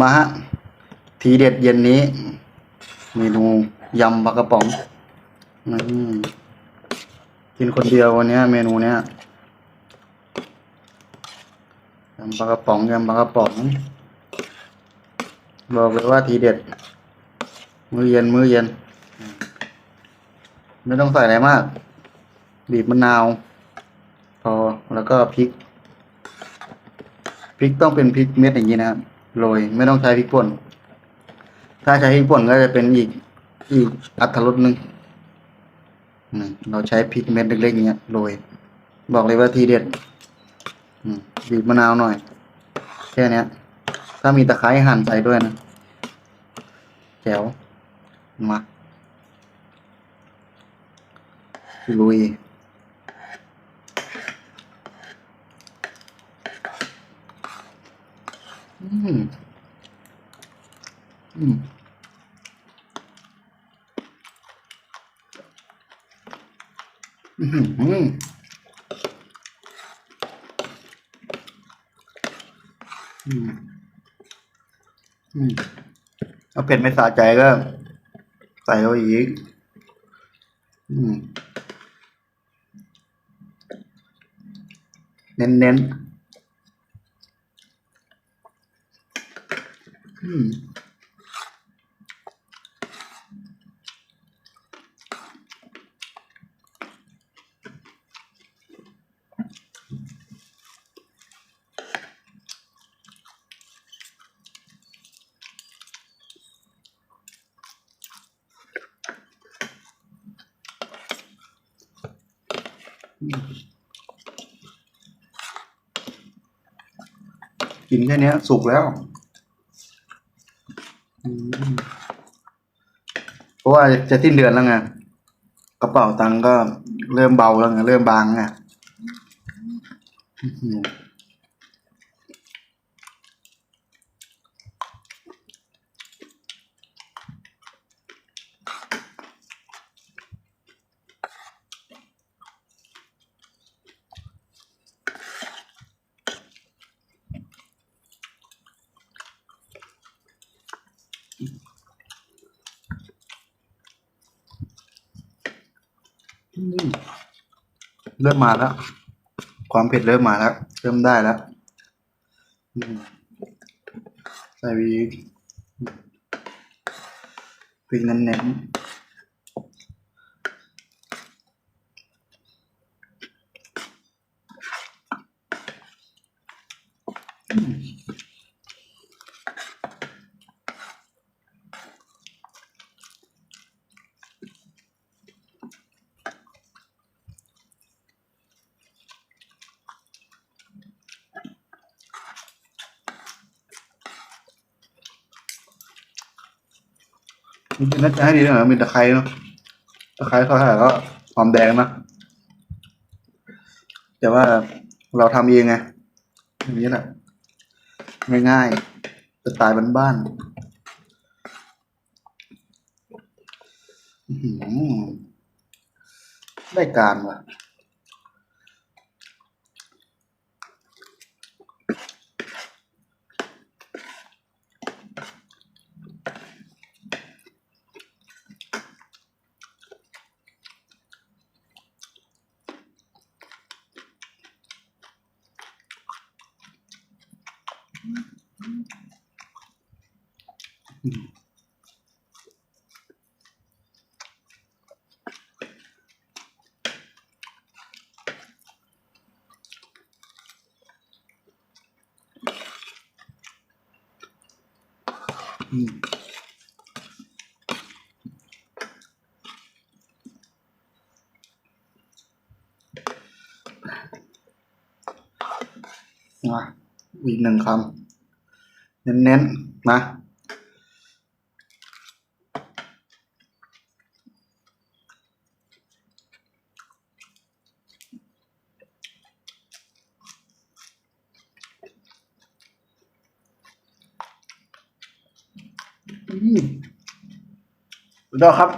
มาฮะ ทีเด็ดเย็นนี้ เมนูยำปลากระป๋องกินคนเดียววันนี้เมนูเนี้ยยำปลากระป๋องยำปลากระป๋องบอกเลยว่าทีเด็ด มือเย็นมือเย็น ไม่ต้องใส่อะไรมากบีบมะนาว พอแล้วก็พริกพริกต้องเป็นพริกเม็ดอย่างนี้นะครับ โรยไม่ต้องใช้พริกป่น ถ้าใช้พริกป่นก็จะเป็นอีกอีกอัตรสหนึ่งเราใช้พริกเม็ดเล็กๆอย่างเงี้ยโรยบอกเลยว่าทีเด็ดบีบมะนาวหน่อย แค่นี้ถ้ามีตะไคร้หั่นใส่ด้วยนะแจ๋วมาลุย อืม อืมอืมอืมอืมอืมเอาเผ็ดไม่สะใจก็ ใส่เอาอีก อืม เน้นเน้นๆอืม กินแค่นี้สุกแล้ว เพราะว่าจะสิ้นเดือนแล้วไงกระเป๋าตังก็เริ่มเบาแล้วไงเริ่มบางไง เริ่มมาแล้ว ความเผ็ดเริ่มมาแล้ว เริ่มได้แล้วอืมใส่วีพริกเน้นๆอื จริงๆน่าจะให้ดีนะมีตะไคร้เนาะตะไคร้เขาใส่ก็หอมแดงนะแต่ว่าเราทำเองไงอย่างนี้แหละง่ายๆสไตล์บ้านๆได้การว่ะ อืมมาอีกหนึ่งคำ เน้นๆนะอืมสุดยอดครับ